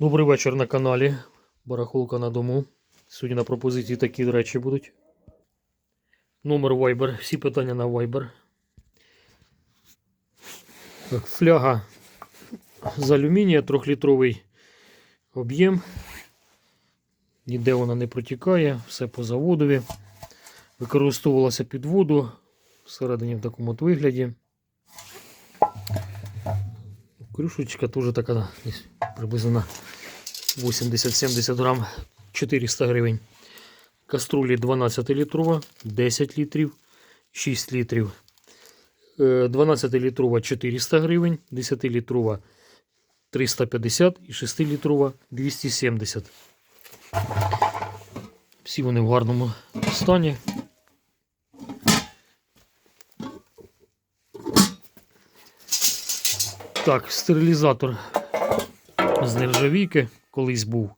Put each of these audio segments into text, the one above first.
Добрий вечір на каналі. Барахолка на дому. Сьогодні на пропозиції такі речі будуть. Номер Viber. Всі питання на Viber. Фляга з алюмінія, 3-літровий об'єм. Ніде вона не протікає, все по заводові. Використовувалася під воду всередині в такому от вигляді. Крюшечка теж така приблизно на 80-70 грам 400 гривень. Каструлі 12 літрова, 10 літрів, 6 літрів. 12 літрова 400 гривень, 10 літрова 350 і 6 літрова 270. Всі вони в гарному стані. Так, стерилізатор з нержавійки колись був.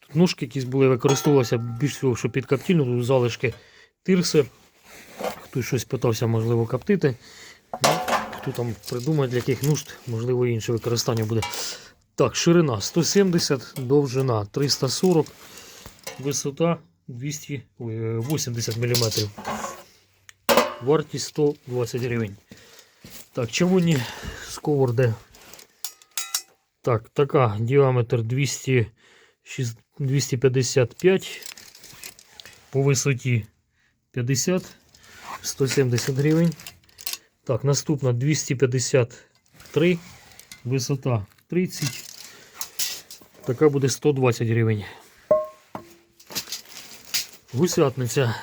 Тут ножки якісь були, використовувалися більш всього, що під коптільну, тут залишки тирси. Хтось щось питався, можливо, коптити. Ну, хто там придумає для яких нужд, можливо, інше використання буде. Так, ширина 170, довжина 340, висота 280 мм. Вартість 120 гривень. Так, червоні сковороди. Так, така діаметр 200, 255 по висоті 50, 170 гривень. Так, наступна 253, висота 30. Така буде 120 гривень. Гусятниця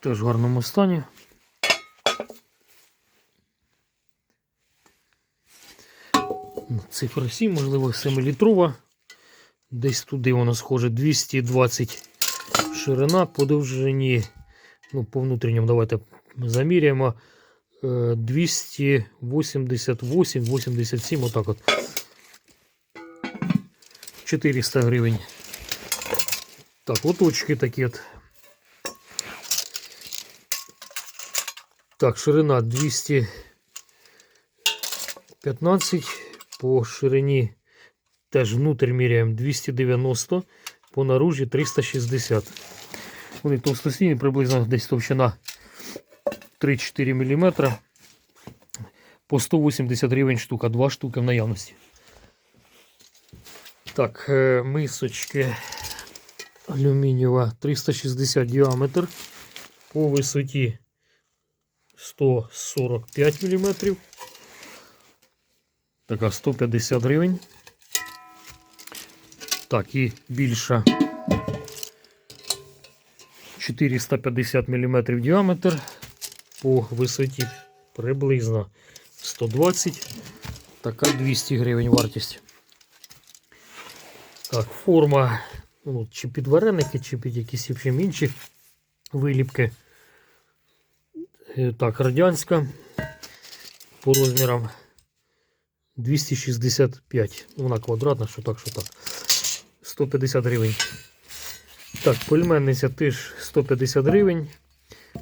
теж в гарному стані. Цифра 7, можливо, 7-літрова. Десь туди воно схоже 220 ширина по довжині. Ну, по внутрішньому давайте заміряємо. Е, 288-87, отак от. 400 гривень. Так, лоточки такі от. Так, ширина 215 по ширині теж внутрь міряємо 290, по наружі 360. Вони товстостійні, приблизно десь товщина 3-4 мм. По 180 гривень штука, 2 штуки в наявності. Так, е, мисочки алюмінієва 360 діаметр по висоті 145 мм. Така 150 гривень. Так, і більша 450 мм діаметр по висоті приблизно 120. Така 200 гривень вартість. Так, форма ну, чи під вареники, чи під якісь інші виліпки. Е, Так, радянська по розмірам 265. Вона квадратна, що так, що так. 150 гривень. Так, пельменниця теж 150 гривень.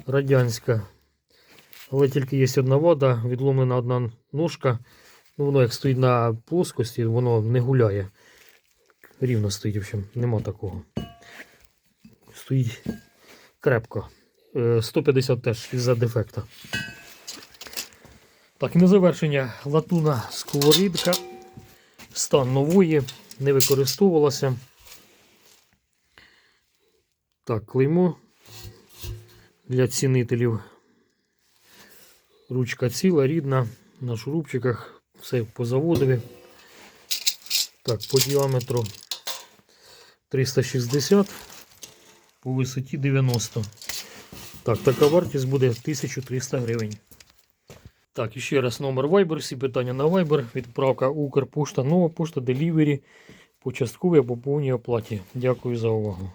Радянська. Але тільки є одна вода, відломлена одна ножка. Ну, Воно як стоїть на плоскості, воно не гуляє. Рівно стоїть, в общем, нема такого. Стоїть крепко. Е, 150 теж із-за дефекта. Так, і на завершення латуна сковорідка. Стан нової, не використовувалася. Так, клеймо для цінителів. Ручка ціла, рідна, на шурупчиках, все по заводові. Так, по діаметру 360, по висоті 90. Так, така вартість буде 1300 гривень. Так, і ще раз номер Viber, всі питання на Viber, відправка Укрпошта, нова пошта, делівері, по частковій або повній оплаті. Дякую за увагу.